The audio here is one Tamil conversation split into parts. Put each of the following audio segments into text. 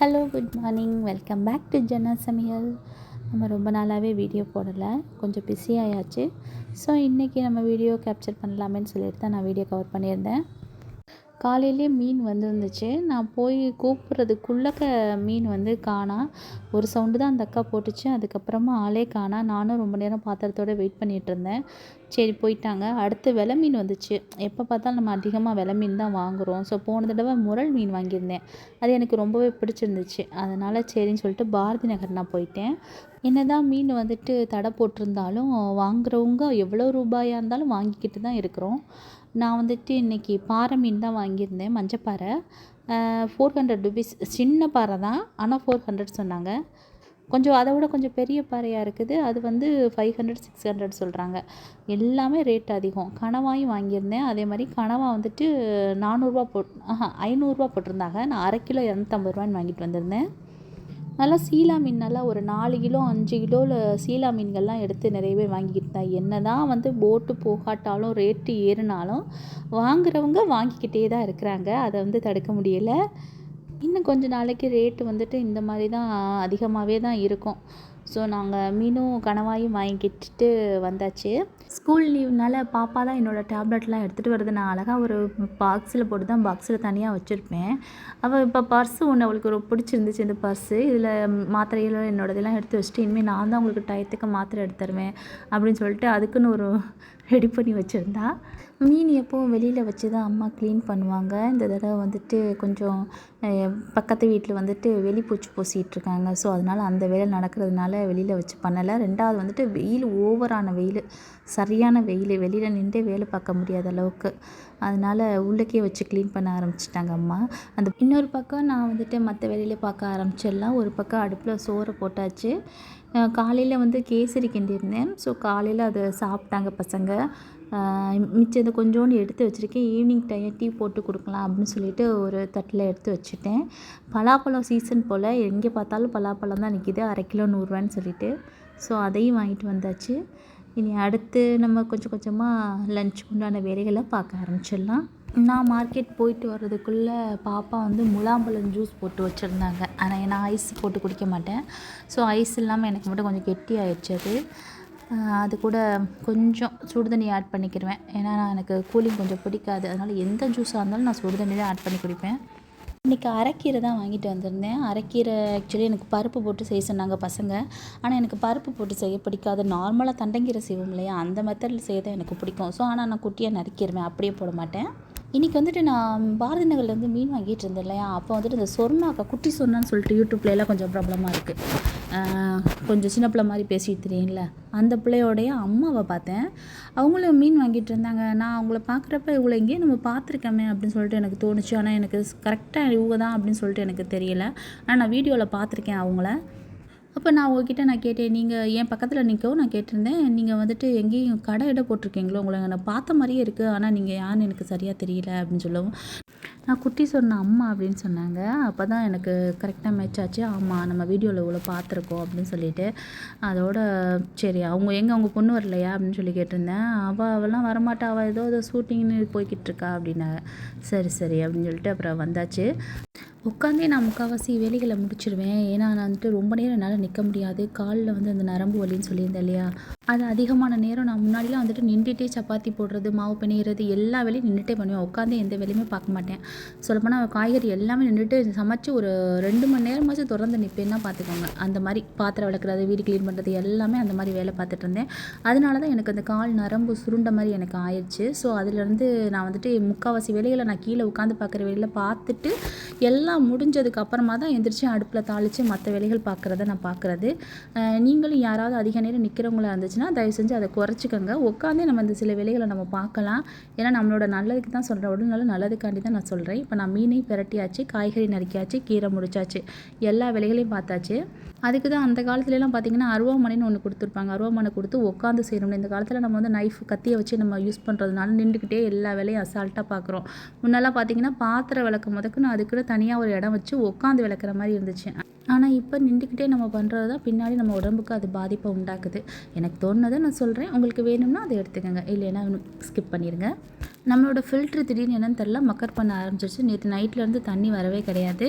Hello good morning welcome back to Janna சமையல் நம்ம ரொம்ப நாளாகவே வீடியோ போடலை. கொஞ்சம் பிஸி ஆயாச்சு. ஸோ இன்றைக்கி நம்ம வீடியோ கேப்சர் பண்ணலாமேன்னு சொல்லிட்டு தான் நான் வீடியோ கவர் பண்ணியிருந்தேன். காலையிலே மீன் வந்துருந்துச்சு. நான் போய் கூப்பிட்றதுக்குள்ளக்க மீன் வந்து காணா. ஒரு சவுண்டு தான் அந்த அக்கா போட்டுச்சு. அதுக்கப்புறமா ஆளே காணா. நானும் ரொம்ப நேரம் பாத்திரத்தோட வெயிட் பண்ணிகிட்டு இருந்தேன். சரி போயிட்டாங்க. அடுத்து விலை மீன் வந்துச்சு. எப்போ பார்த்தாலும் நம்ம அதிகமாக விலை மீன் தான் வாங்குகிறோம் ஸோ போன தடவை முரல் மீன் வாங்கியிருந்தேன். அது எனக்கு ரொம்பவே பிடிச்சிருந்துச்சு. அதனால் சரின்னு சொல்லிட்டு பாரதி நகர் நான் போயிட்டேன். என்ன தான் மீன் வந்துட்டு தடை போட்டிருந்தாலும் வாங்குறவங்க எவ்வளோ ரூபாயாக இருந்தாலும் வாங்கிக்கிட்டு தான் இருக்கிறோம். நான் வந்துட்டு இன்றைக்கி பாறை மீன் தான் வாங்கியிருந்தேன் மஞ்சப்பாறை. ஃபோர் ஹண்ட்ரட் ருபீஸ் சின்ன பாறை தான். ஆனால் ஃபோர் ஹண்ட்ரட் சொன்னாங்க. கொஞ்சம் அதை விட கொஞ்சம் பெரிய பாறையாக இருக்குது. அது வந்து ஃபைவ் ஹண்ட்ரட் சிக்ஸ் ஹண்ட்ரட் சொல்கிறாங்க எல்லாமே ரேட் அதிகம். கனவாயும் வாங்கியிருந்தேன். அதே மாதிரி கனவா வந்துட்டு நானூறுரூவா போட் ஆஹா ஐநூறுரூவா போட்டிருந்தாங்க. நான் அரை கிலோ இரநூத்தம்பது ரூபான்னு வாங்கிட்டு வந்திருந்தேன். நல்லா சீலா மீன் நல்லா ஒரு நாலு கிலோ அஞ்சு கிலோவில் சீலா மீன்கள்லாம் எடுத்து நிறைய பேர் வாங்கிக்கிட்டு தான் என்ன தான் வந்து போட்டு போகாட்டாலும் ரேட்டு ஏறினாலும் வாங்குறவங்க வாங்கிக்கிட்டே தான் இருக்கிறாங்க. அதை வந்து தடுக்க முடியலை. இன்னும் கொஞ்ச நாளைக்கு ரேட்டு வந்துட்டு இந்த மாதிரி தான் அதிகமாகவே தான் இருக்கும். ஸோ நாங்கள் மீனும் கணவாயும் வாங்கிக்கிட்டு வந்தாச்சு. ஸ்கூல் லீவ்னால பாப்பா தான் என்னோடய டேப்லெட்லாம் எடுத்துகிட்டு வருது. நான் அழகாக ஒரு பாக்ஸில் போட்டு தான் பாக்ஸில் தனியாக வச்சுருப்பேன். அவள் இப்போ பர்ஸு ஒன்று அவளுக்கு ரொம்ப பிடிச்சிருந்துச்சு இந்த பர்ஸு இதில் மாத்திரைகள் என்னோடதெல்லாம் எடுத்து வச்சுட்டு இனிமேல் நான் தான் உங்களுக்கு டயத்துக்கு மாத்திரை எடுத்துருவேன் அப்படின்னு சொல்லிட்டு அதுக்குன்னு ஒரு ரெடி பண்ணி வச்சுருந்தா. மீன் எப்போவும் வெளியில் வச்சு தான் அம்மா க்ளீன் பண்ணுவாங்க. இந்த தடவை வந்துட்டு கொஞ்சம் பக்கத்து வீட்டில் வந்துட்டு வெளி பூச்சி பூசிகிட்ருக்காங்க ஸோ அதனால் அந்த வேலை நடக்கிறதுனால வெளியில் வச்சு பண்ணலை. ரெண்டாவது வந்துட்டு வெயில் ஓவரான வெயில். சரியான வெயில். வெளியில் நின்றே வேலை பார்க்க முடியாத அளவுக்கு. அதனால் உள்ளக்கே வச்சு க்ளீன் பண்ண ஆரம்பிச்சிட்டாங்க அம்மா. அந்த இன்னொரு பக்கம் நான் வந்துட்டு மற்ற வேலையில் பார்க்க ஆரம்பிச்சிடலாம். ஒரு பக்கம் அடுப்பில் சோறு போட்டாச்சு. காலையில் வந்து கேசரி கிண்டியிருந்தேன் ஸோ காலையில் அதை சாப்பிட்டாங்க பசங்க. மிச்சத்தை கொஞ்சோண்டு எடுத்து வச்சுருக்கேன். ஈவினிங் டைம் டீ போட்டு கொடுக்கலாம் அப்படின்னு சொல்லிட்டு ஒரு தட்டில் எடுத்து வச்சுட்டேன். பலாப்பழம் சீசன் போல் எங்கே பார்த்தாலும் பலாப்பழம் தான் நிற்கிது அரை கிலோ நூறுரூவான்னு சொல்லிட்டு. ஸோ அதையும் வாங்கிட்டு வந்தாச்சு. இனி அடுத்து நம்ம கொஞ்சம் கொஞ்சமாக லஞ்ச் உண்டான வேலைகளை பார்க்க ஆரம்பிச்சிடலாம். நான் மார்க்கெட் போயிட்டு வர்றதுக்குள்ளே பாப்பா வந்து முலாம்பழம் ஜூஸ் போட்டு வச்சுருந்தாங்க. ஆனால் ஏன்னா ஐஸ் போட்டு குடிக்க மாட்டேன். ஸோ ஐஸ் இல்லாமல் எனக்கு மட்டும் கொஞ்சம் கெட்டி ஆயிடுச்சு அது. அது கூட கொஞ்சம் சுடு தண்ணி ஆட் பண்ணிக்கிடுவேன் ஏன்னா நான் எனக்கு கூலிங் கொஞ்சம் பிடிக்காது. அதனால் எந்த ஜூஸாக இருந்தாலும் நான் சுடுதண்ணி தான் ஆட் பண்ணி குடிப்பேன். இன்றைக்கி அரைக்கீரை தான் வாங்கிட்டு வந்திருந்தேன். அரைக்கீரை ஆக்சுவலி எனக்கு பருப்பு போட்டு செய்ய சொன்னாங்க பசங்க. ஆனால் எனக்கு பருப்பு போட்டு செய்ய பிடிக்காது. நார்மலாக தண்டங்கீரை செய்வோம் இல்லையா? அந்த மெத்தடில் செய்ய தான் எனக்கு பிடிக்கும். ஸோ ஆனால் நான் குட்டியாக நறுக்கிடுவேன். அப்படியே போட மாட்டேன். இன்றைக்கி வந்துட்டு நான் பாரதி நகர்லேருந்து மீன் வாங்கிட்டு இருந்தேன் இல்லையா? அப்போ வந்துட்டு இந்த சொர்ணாக்கா குட்டி சொன்னான்னு சொல்லிட்டு யூடியூப்ல எல்லாம் கொஞ்சம் ப்ராப்ளமாக இருக்குது கொஞ்சம் சின்ன பிள்ளை மாதிரி பேசிட்டு தெரியும்ல. அந்த பிள்ளையோடைய அம்மாவை பார்த்தேன். அவங்களும் மீன் வாங்கிட்டு இருந்தாங்க. நான் அவங்கள பார்க்குறப்ப இவ்வளோ எங்கேயும் நம்ம பார்த்துருக்கோமே அப்படின்னு சொல்லிட்டு எனக்கு தோணுச்சு. ஆனால் எனக்கு கரெக்டாக இவங்க தான் அப்படின்னு சொல்லிட்டு எனக்கு தெரியல. ஆனால் நான் வீடியோவில் பார்த்துருக்கேன் அவங்கள. அப்போ நான் உங்ககிட்ட நான் கேட்டேன் நீங்கள் என் பக்கத்தில் நிற்கவும் நான் கேட்டிருந்தேன். நீங்கள் வந்துட்டு எங்கேயும் கடை இட போட்டிருக்கீங்களோ உங்களை? நான் பார்த்த மாதிரியே இருக்குது ஆனால் நீங்கள் யாருன்னு எனக்கு சரியாக தெரியல அப்படின்னு சொல்லவும் நான் குட்டி சொன்ன அம்மா அப்படின்னு சொன்னாங்க. அப்போ தான் எனக்கு கரெக்டாக மேட்ச் ஆச்சு. ஆமாம் நம்ம வீடியோவில் இவ்வளோ பார்த்துருக்கோம் அப்படின்னு சொல்லிட்டு. அதோட சரி அவங்க எங்கே அவங்க பொண்ணு வரலையா அப்படின்னு சொல்லி கேட்டிருந்தேன். அவள் அவெல்லாம் வரமாட்டா. அவள் ஏதோ ஏதோ ஷூட்டிங்னு போய்கிட்டு இருக்கா அப்படின்னாங்க. சரி சரி அப்படின்னு சொல்லிட்டு அப்புறம் வந்தாச்சு. உட்காந்தே நான் முக்கால்வாசி வேலைகளை முடிச்சிடுவேன் ஏன்னா நான் வந்துட்டு ரொம்ப நேரம் என்னால் நிற்க முடியாது. காலில் வந்து அந்த நரம்பு வலின்னு சொல்லியிருந்தேன் இல்லையா? அது அதிகமான நேரம் நான் முன்னாடிலாம் வந்துட்டு நின்றுட்டே சப்பாத்தி போடுறது மாவு பிணையிறது எல்லா வேலையும் நின்றுட்டே பண்ணுவேன். உட்காந்து எந்த வேலையுமே பார்க்க மாட்டேன். சொல்லப்போனால் காய்கறி எல்லாமே நின்றுட்டு சமைச்சு ஒரு ரெண்டு மணி நேரமாச்சும் தொடர்ந்து நிற்பேன்னா பார்த்துக்கோங்க. அந்த மாதிரி பாத்திரம் விளக்குறது வீடு க்ளீன் பண்ணுறது எல்லாமே அந்த மாதிரி வேலை பார்த்துட்டு இருந்தேன். அதனால தான் எனக்கு அந்த கால் நரம்பு சுருண்ட மாதிரி எனக்கு ஆயிடுச்சு. ஸோ அதுலேருந்து நான் வந்துட்டு முக்கால்வாசி வேலைகளை நான் கீழே உட்காந்து பார்க்குற வேலையில் பார்த்துட்டு எல்லாம் முடிஞ்சதுக்கு அப்புறமா தான் எந்திரிச்சு அடுப்பில் தாளித்து மற்ற வேலைகள் பார்க்குறத நான் பார்க்குறது. நீங்களும் யாராவது அதிக நேரம் நிற்கிறவங்களா இருந்துச்சு இருந்துச்சுன்னா தயவு செஞ்சு அதை குறைச்சிக்கோங்க. உட்காந்தே நம்ம இந்த சில வேலைகளை நம்ம பார்க்கலாம். ஏன்னா நம்மளோட நல்லதுக்கு தான் சொல்கிறேன் உடல்நல நல்லதுக்காண்டி தான் நான் சொல்கிறேன் இப்போ நான் மீனையும் பிரட்டியாச்சு காய்கறி நறுக்கியாச்சு கீரை முடிச்சாச்சு. எல்லா வேலைகளையும் பார்த்தாச்சு. அதுக்கு தான் அந்த காலத்துலலாம் பார்த்திங்கன்னா அருவாமனைன்னு ஒன்று கொடுத்துருப்பாங்க. அருவாமனை கொடுத்து உட்காந்து செய்யணும் இந்த காலத்தில் நம்ம வந்து நைஃப் கத்தியை வச்சு நம்ம யூஸ் பண்ணுறதுனால நின்றுக்கிட்டே எல்லா வேலையும் அசால்ட்டாக பார்க்குறோம். முன்னெல்லாம் பார்த்திங்கன்னா பாத்திரம் விளக்கு முதக்குன்னு அதுக்குன்னு தனியாக ஒரு இடம் வச்சு உட்காந்து விளக்குற மாதிரி இருந்துச்சு. ஆனால் இப்போ நின்றுக்கிட்டே நம்ம பண்ணுறது தான் பின்னாடி நம்ம உடம்புக்கு அது பாதிப்பை உண்டாக்குது. எனக்கு தோணுனதை நான் சொல்கிறேன் உங்களுக்கு வேணும்னா அதை எடுத்துக்கோங்க. இல்லைன்னா ஸ்கிப் பண்ணிடுங்க. நம்மளோட ஃபில்ட்ரு திடீர்னு என்னென்னு தெரில மக்கர் பண்ண ஆரம்பிச்சிருச்சு. நேற்று நைட்லேருந்து தண்ணி வரவே கிடையாது.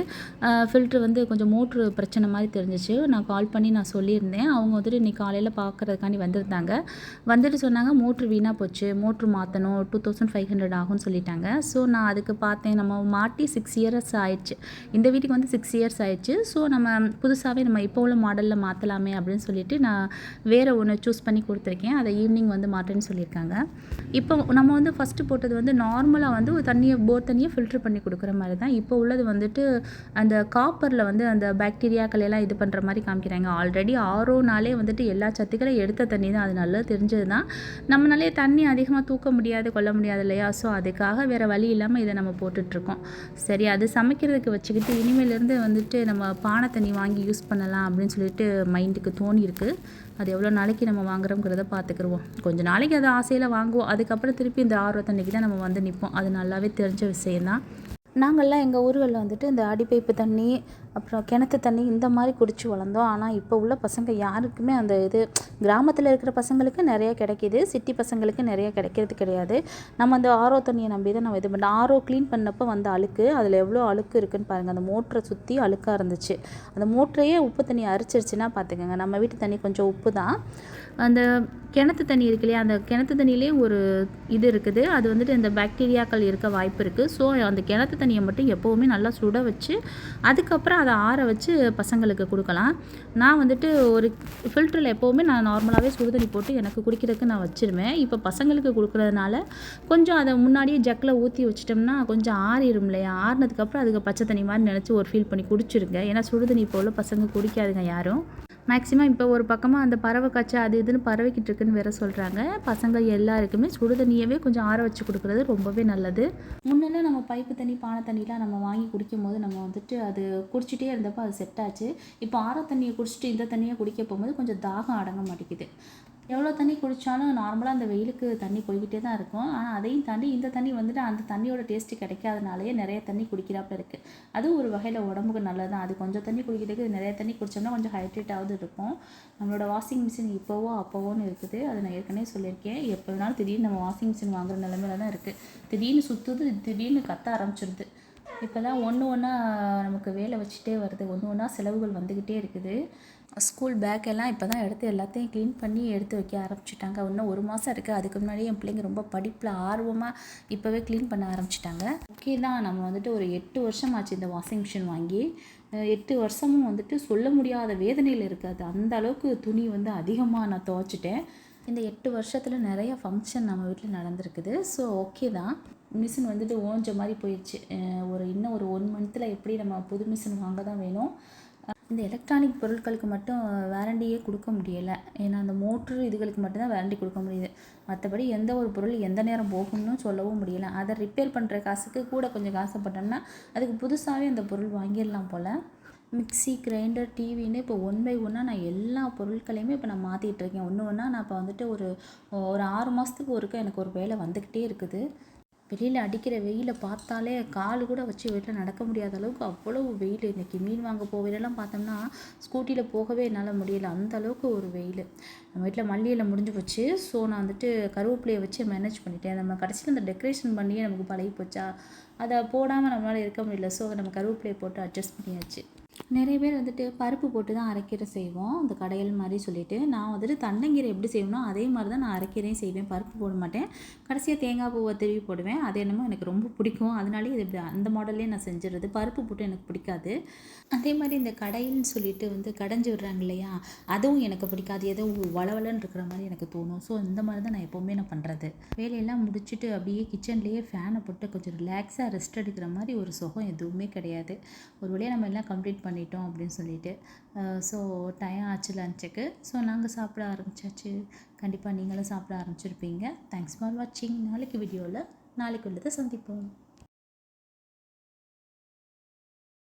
ஃபில்ட்ரு வந்து கொஞ்சம் மோட்ரு பிரச்சனை மாதிரி தெரிஞ்சிச்சு. நான் கால் பண்ணி நான் சொல்லியிருந்தேன். அவங்க வந்துட்டு இன்றைக்கி காலையில் பார்க்குறதுக்காண்டி வந்திருந்தாங்க. வந்துட்டு சொன்னாங்க மோட்ரு வீணாக போச்சு. மோட்ரு மாற்றணும் டூ தௌசண்ட் ஃபைவ் ஹண்ட்ரட் ஆகும்னு சொல்லிட்டாங்க. ஸோ நான் அதுக்கு பார்த்தேன். நம்ம மாட்டி சிக்ஸ் இயர்ஸ் ஆயிடுச்சு. இந்த வீட்டுக்கு வந்து சிக்ஸ் இயர்ஸ் ஆயிடுச்சு. ஸோ நம்ம புதுசாகவே நம்ம இப்போ உள்ள மாடலில் மாற்றலாமே அப்படின்னு சொல்லிட்டு நான் வேறு ஒன்று சூஸ் பண்ணி கொடுத்துருக்கேன். அதை ஈவினிங் வந்து மாட்டேன்னு சொல்லியிருக்காங்க. இப்போ நம்ம வந்து ஃபஸ்ட்டு போட்டது வந்து நார்மலாக வந்து ஒரு தண்ணியை போர் தண்ணியை ஃபில்ட்ரு பண்ணி கொடுக்குற மாதிரி தான் இப்போ உள்ளது வந்துட்டு அந்த காப்பரில் வந்து அந்த பாக்டீரியாக்கள் எல்லாம் இது பண்ணுற மாதிரி காமிக்கிறாங்க. ஆல்ரெடி ஆரோனாலே வந்துட்டு எல்லா சத்துக்களையும் எடுத்த தண்ணி தான். அது நல்லா தெரிஞ்சது தான் நம்மளாலே தண்ணி அதிகமாக தூக்க முடியாது கொள்ள முடியாது இல்லையா? ஸோ அதுக்காக வேறு வழி இல்லாமல் இதை நம்ம போட்டுட்ருக்கோம். சரி அது சமைக்கிறதுக்கு வச்சுக்கிட்டு இனிமேலேருந்து வந்துட்டு நம்ம பானை தண்ணி வாங்கி யூஸ் பண்ணலாம் அப்படின்னு சொல்லிட்டு மைண்டுக்கு தோணியிருக்கு. அது எவ்வளோ நாளைக்கு நம்ம வாங்குறோங்கிறத பார்த்துக்குருவோம் கொஞ்சம் நாளைக்கு அதை ஆசையில் வாங்குவோம். அதுக்கப்புறம் திருப்பி இந்த ஆர்வத்தன்னைக்கு தான் நம்ம வந்து நிற்போம் அது நல்லாவே தெரிஞ்ச விஷயந்தான் நாங்கள்லாம் எங்கள் ஊர்களில் வந்துட்டு இந்த அடிப்பைப்பு தண்ணி அப்புறம் கிணத்து தண்ணி இந்த மாதிரி குடித்து வளர்ந்தோம். ஆனால் இப்போ உள்ள பசங்க யாருக்குமே அந்த இது கிராமத்தில் இருக்கிற பசங்களுக்கு நிறையா கிடைக்கிது சிட்டி பசங்களுக்கு நிறையா கிடைக்கிறது கிடையாது. நம்ம அந்த ஆரோ தண்ணியை நம்பி தான் நம்ம இது பண்ணோம் ஆரோ க்ளீன் பண்ணப்போ வந்த அழுக்கு அதில் எவ்வளோ அழுக்கு இருக்குன்னு பாருங்கள் அந்த மோட்டரை சுற்றி அழுக்காக இருந்துச்சு. அந்த மோட்டரையே உப்பு தண்ணி அரிச்சிருச்சுன்னா பார்த்துக்கோங்க நம்ம வீட்டு தண்ணி கொஞ்சம் உப்பு தான். அந்த கிணத்து தண்ணி இருக்கு இல்லையா அந்த கிணத்து தண்ணியிலே ஒரு இது இருக்குது. அது வந்துட்டு இந்த பாக்டீரியாக்கள் இருக்க வாய்ப்பு இருக்குது ஸோ அந்த கிணத்து தண்ணி தண்ணியை மட்டும் எப்போவுமே நல்லா சுட வச்சு அதுக்கப்புறம் அதை ஆற வச்சு பசங்களுக்கு கொடுக்கலாம். நான் வந்துட்டு ஒரு ஃபில்டரில் எப்போவுமே நான் நார்மலாகவே சுடுதண்ணி போட்டு எனக்கு குடிக்கிறதுக்கு நான் வச்சுருவேன். இப்போ பசங்களுக்கு கொடுக்குறதுனால கொஞ்சம் அதை முன்னாடியே ஜக்கில் ஊற்றி வச்சிட்டோம்னா கொஞ்சம் ஆறிடும் இல்லையா? ஆறினதுக்கப்புறம் அதுக்கு பச்சை தண்ணி மாதிரி நினச்சி ஒரு ஃபீல் பண்ணி குடிச்சிருங்க. ஏன்னா சுடுதண்ணி இப்போ உள்ள பசங்க குடிக்காதுங்க யாரும். மேக்ஸிமம் இப்போ ஒரு பக்கமாக அந்த பறவை காய்ச்சல் அது இதுன்னு பறவைக்கிட்டு இருக்குன்னு வேற சொல்கிறாங்க பசங்க எல்லாருக்குமே சுடு தண்ணியவே கொஞ்சம் ஆற வச்சு கொடுக்குறது ரொம்பவே நல்லது. முன்னெல்லாம் நம்ம பைப்பு தண்ணி பானை தண்ணிலாம் நம்ம வாங்கி குடிக்கும் போது நம்ம வந்துட்டு அது குடிச்சிட்டே இருந்தப்போ அது செட் ஆச்சு. இப்போ ஆற தண்ணியை குடிச்சிட்டு இந்த தண்ணியை குடிக்க போகும்போது கொஞ்சம் தாகம் அடங்க மாட்டேங்குது. எவ்வளோ தண்ணி குடித்தாலும் நார்மலாக அந்த வெயிலுக்கு தண்ணி போய்கிட்டே தான் இருக்கும். ஆனால் அதையும் தாண்டி இந்த தண்ணி வந்துட்டு அந்த தண்ணியோட டேஸ்ட்டு கிடைக்காதனாலேயே நிறைய தண்ணி குடிக்கிறாப்புல இருக்குது அதுவும் ஒரு வகையில் உடம்புக்கு நல்லது தான் அது கொஞ்சம் தண்ணி குடிக்கிறதுக்கு நிறைய தண்ணி குடித்தோம்னா கொஞ்சம் ஹைட்ரேட்டாவது இருக்கும். நம்மளோட வாஷிங் மிஷின் இப்போவோ அப்போவோன்னு இருக்குது. அதை நான் ஏற்கனவே சொல்லியிருக்கேன். எப்போ வேணாலும் திடீர்னு நம்ம வாஷிங் மிஷின் வாங்குற நிலமையில தான் இருக்குது திடீர்னு சுற்றுது திடீர்னு கத்த ஆரம்பிச்சிருது. இப்போ தான் ஒன்று ஒன்றா நமக்கு வேலை வச்சுட்டே வருது. ஒன்று ஒன்றா செலவுகள் வந்துக்கிட்டே இருக்குது. ஸ்கூல் பேக் எல்லாம் இப்போ தான் எடுத்து எல்லாத்தையும் க்ளீன் பண்ணி எடுத்து வைக்க ஆரம்பிச்சிட்டாங்க. இன்னும் ஒரு மாதம் இருக்குது அதுக்கு முன்னாடியே என் பிள்ளைங்க ரொம்ப படிப்பில் ஆர்வமாக இப்போவே க்ளீன் பண்ண ஆரம்பிச்சிட்டாங்க. ஓகே தான். நம்ம வந்துட்டு ஒரு எட்டு வருஷம் ஆச்சு இந்த வாஷிங் மிஷின் வாங்கி. எட்டு வருஷமும் வந்துட்டு சொல்ல முடியாத வேதனையில் இருக்காது. அந்த அளவுக்கு துணி வந்து அதிகமாக நான் துவைச்சிட்டேன். இந்த எட்டு வருஷத்தில் நிறைய ஃபங்க்ஷன் நம்ம வீட்டில் நடந்திருக்குது. ஸோ ஓகே தான். மிஷின் வந்துட்டு ஓஞ்ச மாதிரி போயிடுச்சு. ஒரு இன்னும் ஒரு ஒன் மந்த்தில் எப்படி நம்ம புது மிஷின் வாங்க தான் வேணும். இந்த எலக்ட்ரானிக் பொருட்களுக்கு மட்டும் வேரண்டியே கொடுக்க முடியலை. ஏன்னா அந்த மோட்ரு இதுகளுக்கு மட்டும்தான் வேரண்டி கொடுக்க முடியுது. மற்றபடி எந்த ஒரு பொருள் எந்த நேரம் போகும்னு சொல்லவும் முடியலை. அதை ரிப்பேர் பண்ணுற காசுக்கு கூட கொஞ்சம் காசுப்பட்டோம்னா அதுக்கு புதுசாகவே அந்த பொருள் வாங்கிடலாம் போல். மிக்ஸி கிரைண்டர் டிவின்னு இப்போ ஒன் பை ஒன்னாக நான் எல்லா பொருட்களையுமே இப்போ நான் மாற்றிட்டு இருக்கேன். ஒன்று ஒன்றா நான் இப்போ வந்துட்டு ஒரு ஒரு ஆறு மாதத்துக்கு ஒருக்க எனக்கு ஒரு வேலை வந்துக்கிட்டே இருக்குது. வெளியில் அடிக்கிற வெயிலை பார்த்தாலே கால் கூட வச்சு வீட்டில் நடக்க முடியாத அளவுக்கு அவ்வளோ வெயில். இன்றைக்கி மீன் வாங்க போகையிலலாம் பார்த்தோம்னா ஸ்கூட்டியில் போகவே என்னால் முடியல. அந்த அளவுக்கு ஒரு வெயில். நம்ம வீட்டில் மல்லியில் முடிஞ்சு போச்சு. ஸோ நான் வந்துட்டு கருவேப்பிலையை வச்சு மேனேஜ் பண்ணிட்டேன். நம்ம கடைசியில் அந்த டெக்கரேஷன் பண்ணியே நமக்கு பழகி போச்சா? அதை போடாமல் நம்மளால் இருக்க முடியல. ஸோ நம்ம கருவேப்பிலையை போட்டு அட்ஜஸ்ட் பண்ணியாச்சு. நிறைய பேர் வந்துட்டு பருப்பு போட்டு தான் அரைக்கீரை செய்வோம். அந்த கடையல் மாதிரி சொல்லிட்டு நான் வந்துட்டு தண்டங்கீரை எப்படி செய்யணும் அதே மாதிரி தான் நான் அரைக்கீரையும் செய்வேன். பருப்பு போட மாட்டேன். கடைசியாக தேங்காய் பூவை திருவி போடுவேன். அது என்னமோ எனக்கு ரொம்ப பிடிக்கும். அதனாலே இது இப்படி அந்த மாடல்லே நான் செஞ்சிடுறது. பருப்பு போட்டு எனக்கு பிடிக்காது. அதே மாதிரி இந்த கடையில்னு சொல்லிட்டு வந்து கடைஞ்சி விடுறாங்க இல்லையா? அதுவும் எனக்கு பிடிக்காது. ஏதோ வளவலன்னு இருக்கிற மாதிரி எனக்கு தோணும். ஸோ இந்த மாதிரி தான் நான் எப்போவுமே நான் பண்ணுறது வேலையெல்லாம் முடிச்சுட்டு அப்படியே கிச்சன்லேயே ஃபேனை போட்டு கொஞ்சம் ரிலாக்ஸாக ரெஸ்ட் எடுக்கிற மாதிரி ஒரு சுகம் எதுவுமே கிடையாது. ஒரு வழியாக நம்ம எல்லாம் கம்ப்ளீட் பண்ணிட்டோம் அப்படின்னு சொல்லிட்டு. ஸோ டைம் ஆச்சு லஞ்சுக்கு ஸோ நாங்கள் சாப்பிட ஆரம்பிச்சாச்சு. கண்டிப்பாக நீங்களும் சாப்பிட ஆரம்பிச்சிருப்பீங்க. தேங்க்ஸ் ஃபார் வாட்சிங் நாளைக்கு வீடியோவில் நாளைக்கு உள்ளதை சந்திப்போம்.